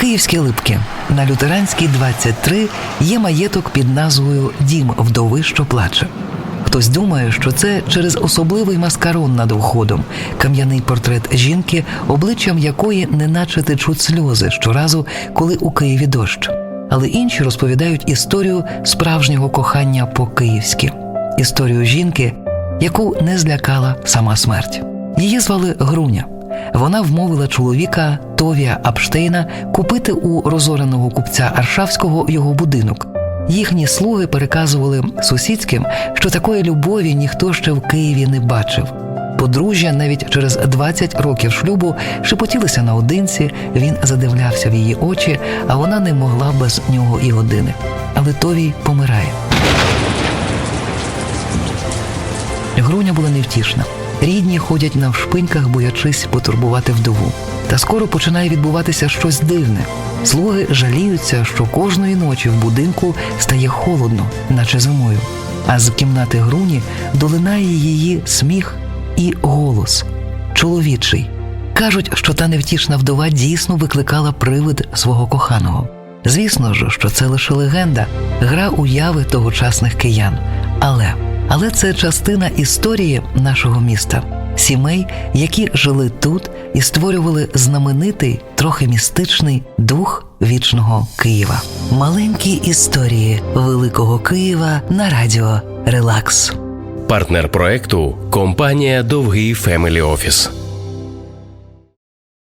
Київські липки на лютеранській 23 є маєток під назвою Дім вдови, що плаче. Хтось думає, що це через особливий маскарон над входом, кам'яний портрет жінки, обличчям якої неначе течуть сльози щоразу, коли у Києві дощ. Але інші розповідають історію справжнього кохання по-київськи, історію жінки, яку не злякала сама смерть. Її звали Груня. Вона вмовила чоловіка Товія Апштейна купити у розореного купця Аршавського його будинок. Їхні слуги переказували сусідським, що такої любові ніхто ще в Києві не бачив. Подружжя навіть через 20 років шлюбу шепотілися наодинці, він задивлявся в її очі, а вона не могла без нього і години. Але Товій помирає. Груня була невтішна. Рідні ходять навшпиньках, боячись потурбувати вдову. Та скоро починає відбуватися щось дивне. Слуги жаліються, що кожної ночі в будинку стає холодно, наче зимою. А з кімнати Груні долинає її сміх і голос чоловічий. Кажуть, що та невтішна вдова дійсно викликала привид свого коханого. Звісно ж, що це лише легенда, гра уяви тогочасних киян. Але але це частина історії нашого міста, сімей, які жили тут і створювали знаменитий, трохи містичний дух вічного Києва. Маленькі історії великого Києва на радіо Релакс. Партнер проекту компанія Довгий Фемелі Офіс.